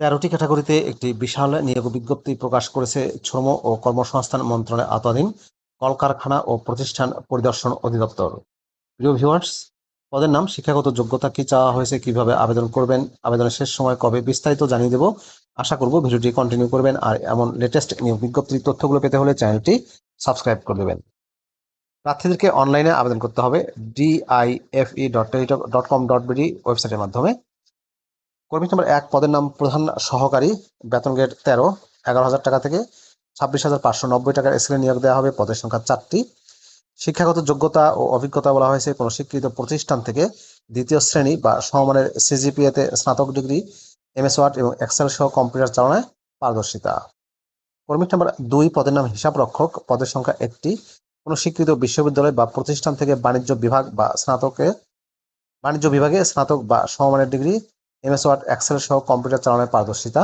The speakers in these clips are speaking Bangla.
তেরোটি ক্যাটাগরিতে একটি বিশাল নিয়োগ বিজ্ঞপ্তি প্রকাশ করেছে শ্রম ও কর্মসংস্থান মন্ত্রণালয়ের আওতাধীন কলকারখানা ও প্রতিষ্ঠান পরিদর্শন অধিদপ্তর। প্রিয় ভিউয়ার্স, পদের নাম, শিক্ষাগত যোগ্যতা কি চাওয়া হয়েছে, কীভাবে আবেদন করবেন, আবেদনের শেষ সময় কবে বিস্তারিত জানিয়ে দেব, আশা করব ভিডিওটি কন্টিনিউ করবেন আর এমন লেটেস্ট নিয়োগ বিজ্ঞপ্তির তথ্যগুলো পেতে হলে চ্যানেলটি সাবস্ক্রাইব করে দেবেন। প্রার্থীদেরকে অনলাইনে আবেদন করতে হবে DIFE dot Teletalk dot com dot BD ওয়েবসাইটের মাধ্যমে। কর্মী নম্বর এক পদের নাম প্রধান সহকারী, বেতন গ্রেড তেরো, এগারো হাজার টাকা থেকে ছাব্বিশ হাজার পাঁচশো নব্বই টাকার স্কেলে নিয়োগ দেওয়া হবে। পদের সংখ্যা চারটি। শিক্ষাগত যোগ্যতা ও অভিজ্ঞতা বলা হয়েছে কোনো স্বীকৃত প্রতিষ্ঠান থেকে দ্বিতীয় শ্রেণি বা সমমানের সিজিপিএতে স্নাতক ডিগ্রি এমএস ওয়ার্ড এবং এক্সেল সহ কম্পিউটার চালনায় পারদর্শিতা। কর্মী নম্বর দুই পদের নাম হিসাব রক্ষক পদের সংখ্যা একটি। কোনো স্বীকৃত বিশ্ববিদ্যালয় বা প্রতিষ্ঠান থেকে বাণিজ্য বিভাগ বা স্নাতকে বাণিজ্য বিভাগে স্নাতক বা সমমানের ডিগ্রি এমএস ওয়ার্ড এক্সেল সহ কম্পিউটার চালানোর পারদর্শিতা।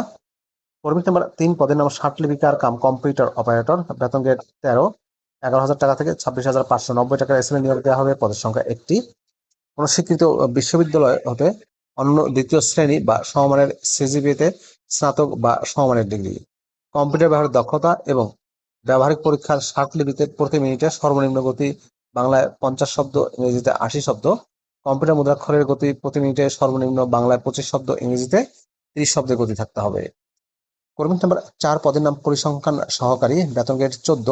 কর্মী নাম্বার তিন, পদের নাম ষাট লিপিকার কাম কম্পিউটার অপারেটর বেতন গ্রেড তেরো, এগারো হাজার টাকা থেকে ছাব্বিশ হাজার পাঁচশো নব্বই টাকার এসএল নিয়োগ দেওয়া হবে, পদের সংখ্যা একটি। কোনো স্বীকৃত বিশ্ববিদ্যালয় হতে অন্য দ্বিতীয় শ্রেণি বা সমমানের সিজিবিতে স্নাতক বা সমমানের ডিগ্রি। কম্পিউটার ব্যবহারের দক্ষতা এবং ব্যবহারিক পরীক্ষার ষাট লিপিতে প্রতি মিনিটে সর্বনিম্ন গতি বাংলায় পঞ্চাশ শব্দ, ইংরেজিতে আশি শব্দ। কম্পিউটার মুদ্রাক্ষরের গতি প্রতি মিনিটে সর্বনিম্ন বাংলায় পঁচিশ শব্দ ইংরেজিতে তিরিশ শব্দের গতি থাকতে হবে। কর্মী নাম্বার চার পদের নাম পরিসংখ্যান সহকারী, বেতন গ্রেড চোদ্দ,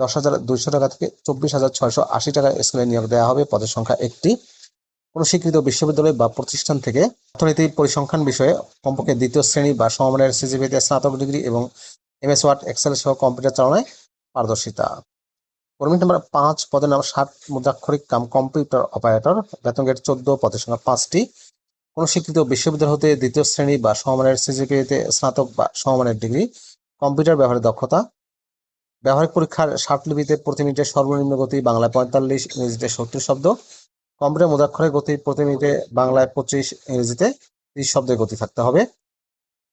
দশ হাজার দুইশো টাকা থেকে চব্বিশ হাজার ছয়শো আশি টাকা স্কেলে নিয়োগ দেওয়া হবে। পদের সংখ্যা একটি। কোনো স্বীকৃত বিশ্ববিদ্যালয় বা প্রতিষ্ঠান থেকে অর্থনীতি পরিসংখ্যান বিষয়ে কমপক্ষে দ্বিতীয় শ্রেণি বা সমমানের সিজিপিতে স্নাতক ডিগ্রি এবং এমএস ওয়ার্ড, এক্সেল সহ কম্পিউটার চালনায় পারদর্শিতা। কর্মী নাম্বার পাঁচ, পদের নাম ষাট মুদ্রাক্ষরিক কাম কম্পিউটার অপারেটর। বেতন গেট চোদ্দ, পদের সংখ্যা পাঁচটি। কোন স্বীকৃত বিশ্ববিদ্যালয় হতে দ্বিতীয় শ্রেণি বা সমমানের সিজিপিএতে স্নাতক বা সমমানের ডিগ্রি। কম্পিউটার ব্যবহারের দক্ষতা। ব্যবহারিক পরীক্ষার লিপিতে প্রতি মিনিটে সর্বনিম্ন গতি বাংলায় পঁয়তাল্লিশ, ইংরেজিতে সত্তর শব্দ। কম্পিউটার মুদ্রাক্ষরের গতি প্রতি মিনিটে বাংলায় পঁচিশ, ইংরেজিতে ত্রিশ শব্দের গতি থাকতে হবে।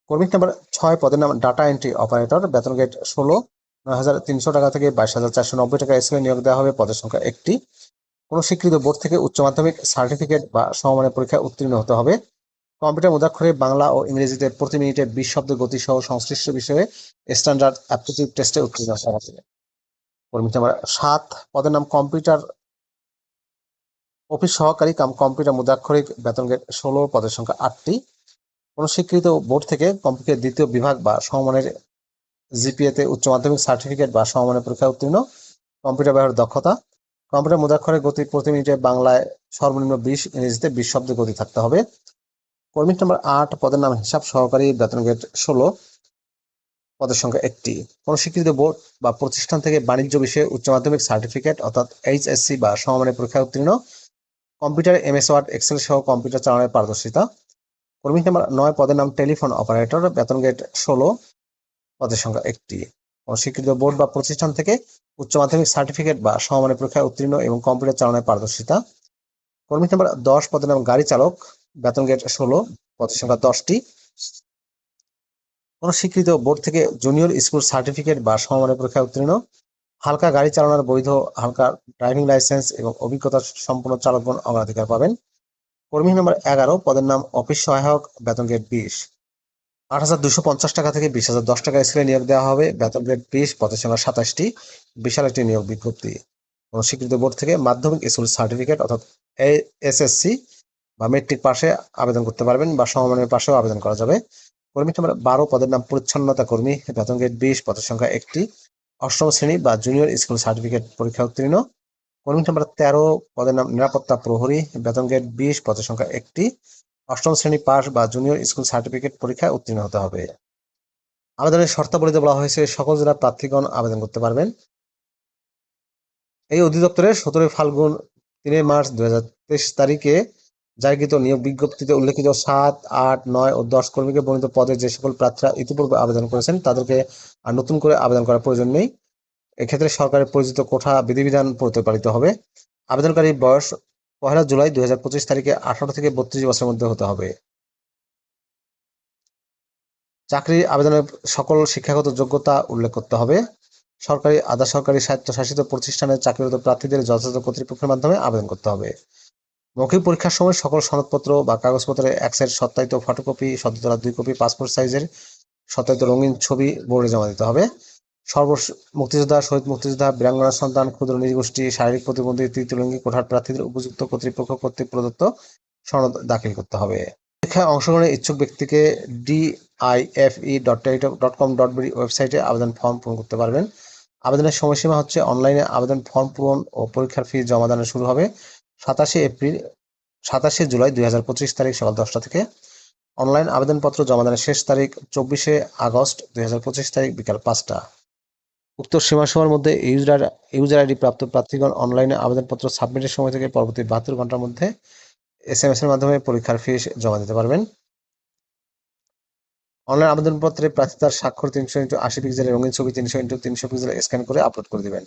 কর্মী নাম্বার ছয়, পদের নাম ডাটা এন্ট্রি অপারেটর বেতন গেট ষোলো নয় হাজার তিনশো টাকা থেকে বাইশ হাজার চারশো নব্বই টাকা এসএমএ নিয়োগ দেওয়া হবে। পদের সংখ্যা একটি। কোনো স্বীকৃত বোর্ড থেকে উচ্চ মাধ্যমিক সার্টিফিকেট বা সমমানের পরীক্ষায় উত্তীর্ণ হতে হবে। কম্পিউটার মুদ্রাক্ষরে বাংলা ও ইংরেজিতে প্রতি মিনিটে বিশ শব্দ গতি সহ সংশ্লিষ্ট বিষয়ে স্ট্যান্ডার্ড অ্যাপটিটিউড টেস্টে উত্তীর্ণ হতে হবে। নাম্বার সাত, পদের নাম কম্পিউটার অফিস সহকারী কাম কম্পিউটার মুদ্রাক্ষরিক বেতন গ্রেড ষোলো, পদের সংখ্যা আটটি। কোনো স্বীকৃত বোর্ড থেকে কম্পিউটার দ্বিতীয় বিভাগ বা সমমানের জিপিএতে উচ্চ মাধ্যমিক সার্টিফিকেট বা সমমানের পরীক্ষায় উত্তীর্ণ। কম্পিউটার ব্যবহার দক্ষতা। কম্পিউটার মুদ্রাক্ষরের গতি প্রতি মিনিটে বাংলায় সর্বনিম্ন বিশ, ইংরেজিতে বিশ শব্দের গতি থাকতে হবে। কর্মী নম্বর আট, পদের নাম হিসাব সহকারী, বেতন গেট ষোলো, পদের সংখ্যা একটি। কোনো স্বীকৃত বোর্ড বা প্রতিষ্ঠান থেকে বাণিজ্য বিষয়ে উচ্চ মাধ্যমিক সার্টিফিকেট অর্থাৎ এইচএসসি বা সমমানের পরীক্ষায় উত্তীর্ণ। কম্পিউটার এমএস ওয়ার্ড এক্সেল সহ কম্পিউটার চালানোর পারদর্শিতা। কর্মী নাম্বার নয়, পদের নাম টেলিফোন অপারেটর বেতন গেট ষোলো। পদের সংখ্যা একটি। কোনো স্বীকৃত বোর্ড বা প্রতিষ্ঠান থেকে উচ্চ মাধ্যমিক সার্টিফিকেট বা সমমানের পরীক্ষায় উত্তীর্ণ এবং কম্পিউটার চালানোর পারদর্শিতা। কর্মী নাম্বার দশ, পদের নাম গাড়ি চালক, বেতন গেট ষোলো, পদের সংখ্যা দশটি। কোনো স্বীকৃত বোর্ড থেকে জুনিয়র স্কুল সার্টিফিকেট বা সমমানের পরীক্ষায় উত্তীর্ণ। হালকা গাড়ি চালানোর বৈধ, হালকা ড্রাইভিং লাইসেন্স এবং অভিজ্ঞতা সম্পন্ন চালকগণ অগ্রাধিকার পাবেন। কর্মী নম্বর এগারো, পদের নাম অফিস সহায়ক, বেতন গেট বিশ। আট হাজার দুশো পঞ্চাশ টাকা থেকে বিশ হাজার দশ টাকা স্কেলে নিয়োগ দেওয়া হবে। বেতন গ্রেড বিশ সংখ্যা সাতাশটি। বিশাল একটি নিয়োগ বিজ্ঞপ্তি। কোন স্বীকৃত বোর্ড থেকে মাধ্যমিক স্কুল সার্টিফিকেট অর্থাৎ এসএসসি বা মেট্রিক পাশে আবেদন করতে পারবেন বা সমমানের পাশেও আবেদন করা যাবে। কর্মী নম্বর বারো, পদের নাম পরিচ্ছন্নতা কর্মী। বেতন গ্রেড বিশ, পদের সংখ্যা একটি। অষ্টম শ্রেণি বা জুনিয়র স্কুল সার্টিফিকেট পরীক্ষা উত্তীর্ণ। কর্মী নম্বর তেরো, পদের নাম নিরাপত্তা প্রহরী। বেতন গ্রেড বিশ, পদের সংখ্যা একটি। অষ্টম শ্রেণি পাস বা জুনিয়র স্কুল সার্টিফিকেট পরীক্ষায় উত্তীর্ণ হতে হবে। আবেদনের শর্তাবলীতে বলা হয়েছে, সকল জেলা প্রার্থীগণ আবেদন করতে পারবেন। এই অধিদপ্তরে সতেরোই ফাল্গুন তিনই মার্চ দুই তারিখে জারিকৃত নিয়োগ বিজ্ঞপ্তিতে উল্লেখিত সাত, আট, নয় ও দশ কর্মীকে বর্ণিত পদে যে সকল প্রার্থীরা ইতিপূর্বে আবেদন করেছেন, তাদেরকে আর নতুন করে আবেদন করার প্রয়োজন নেই। এক্ষেত্রে সরকারের পরিচিত কোঠা বিধিবিধান প্রতিপালিত হবে। আবেদনকারী বয়স পহেলা জুলাই দু হাজার পঁচিশ তারিখে আঠারো থেকে বত্রিশ বছরের মধ্যে হতে হবে। চাকরি আবেদনের সকল শিক্ষাগত যোগ্যতা উল্লেখ করতে হবে। সরকারি, আধা সরকারি স্বায়ত্তশাসিত প্রতিষ্ঠানের চাকরিরত প্রার্থীদের যথাযথ কর্তৃপক্ষের মাধ্যমে আবেদন করতে হবে। মৌখিক পরীক্ষার সময় সকল সনদপত্র বা কাগজপত্রের এক সাইড সত্যায়িত ফটোকপি সদ্য তোলা দুই কপি, পাসপোর্ট সাইজের সত্যায়িত রঙিন ছবি বোর্ডে জমা দিতে হবে। সর্ব মুক্তিযোদ্ধা, শহীদ মুক্তিযোদ্ধা, বীরাঙ্গনা সন্তান, ক্ষুদ্র নৃগোষ্ঠী শারীরিক প্রতিবন্ধী তৃতীয় লিঙ্গী কোঠার প্রার্থীদের উপযুক্ত কর্তৃপক্ষ, কর্তৃক প্রদত্ত সনদ দাখিল করতে হবে। পরীক্ষায় অংশগ্রহণের ইচ্ছুক ব্যক্তিকে DIFE dot dot com dot BD ওয়েবসাইটে আবেদন ফর্ম পূরণ করতে পারবেন। আবেদনের সময়সীমা হচ্ছে অনলাইনে আবেদন ফর্ম পূরণ ও পরীক্ষার ফি জমা দানের শুরু হবে সাতাশে এপ্রিল, সাতাশে জুলাই দুই হাজার পঁচিশ তারিখ সকাল দশটা থেকে। অনলাইন আবেদনপত্র জমা দানের শেষ তারিখ চব্বিশে আগস্ট দুই হাজার পঁচিশ তারিখ বিকাল পাঁচটা। উক্ত সীমাসীমার মধ্যে ইউজার ইউজার আইডি প্রাপ্ত প্রার্থীগণ অনলাইনে আবেদনপত্র সাবমিটের সময় থেকে পরবর্তী বাহাত্তর ঘণ্টার মধ্যে এস এম এস এর মাধ্যমে পরীক্ষার ফি জমা দিতে পারবেন। অনলাইন আবেদনপত্রে প্রার্থী তার স্বাক্ষর তিনশো ইন্টু আশি পিক্সেলের রঙিন ছবি তিনশো ইন্টু তিনশো পিক্সেল স্ক্যান করে আপলোড করে দিবেন।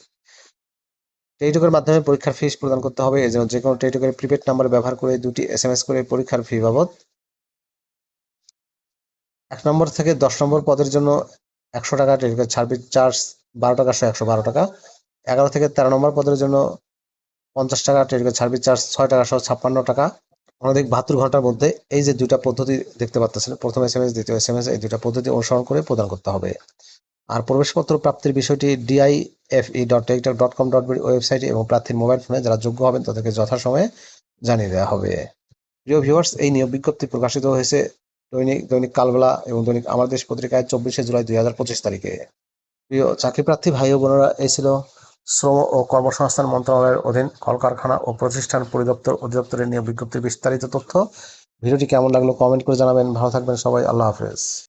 টেলিটকের মাধ্যমে পরীক্ষার ফিস প্রদান করতে হবে, এজন্য যে কোনো টেলিটকের প্রিপেড নাম্বার ব্যবহার করে দুটি এস এম এস করে পরীক্ষার ফি বাবদ। এক নম্বর থেকে দশ নম্বর পদের জন্য একশো টাকা টেলিটকের সার্ভিস চার্জ বারো টাকা একশো বারো টাকা। এগারো থেকে তেরো নম্বর পদের জন্য পঞ্চাশ টাকা টেলিটকের সার্ভিস চার্জ ছয় টাকা সহ ছাপ্পান্ন টাকা। অনধিক বাহাত্তর ঘণ্টার মধ্যে এই যে দুইটা পদ্ধতি দেখতে পাচ্ছেন প্রথম এস এম এস দ্বিতীয় এস এম এস এই দুইটা পদ্ধতি অনুসরণ করে প্রদান করতে হবে। আর প্রবেশপত্র প্রাপ্তির বিষয়টি DIFE dot Teletalk dot com dot BD ওয়েবসাইটে এবং প্রার্থীর মোবাইল ফোনে যারা যোগ্য হবেন তাদেরকে যথাসময়ে জানিয়ে দেওয়া হবে। প্রিয় ভিউয়ার্স এই নিয়োগ বিজ্ঞপ্তি প্রকাশিত হয়েছে দৈনিক দৈনিক কালবেলা এবং দৈনিক আমার দেশ পত্রিকায় চব্বিশে জুলাই দুই হাজার পঁচিশ তারিখে। প্রিয় চাকরি প্রার্থী ভাই ও বোনেরা, এই ছিল শ্রম ও কর্মসংস্থান মন্ত্রণালয়ের অধীন কলকারখানা ও প্রতিষ্ঠান পরিদপ্তর অধিদপ্তরের নিয়ে বিজ্ঞপ্তির বিস্তারিত তথ্য। ভিডিওটি কেমন লাগল কমেন্ট করে জানাবেন। ভালো থাকবেন সবাই। আল্লাহ হাফেজ।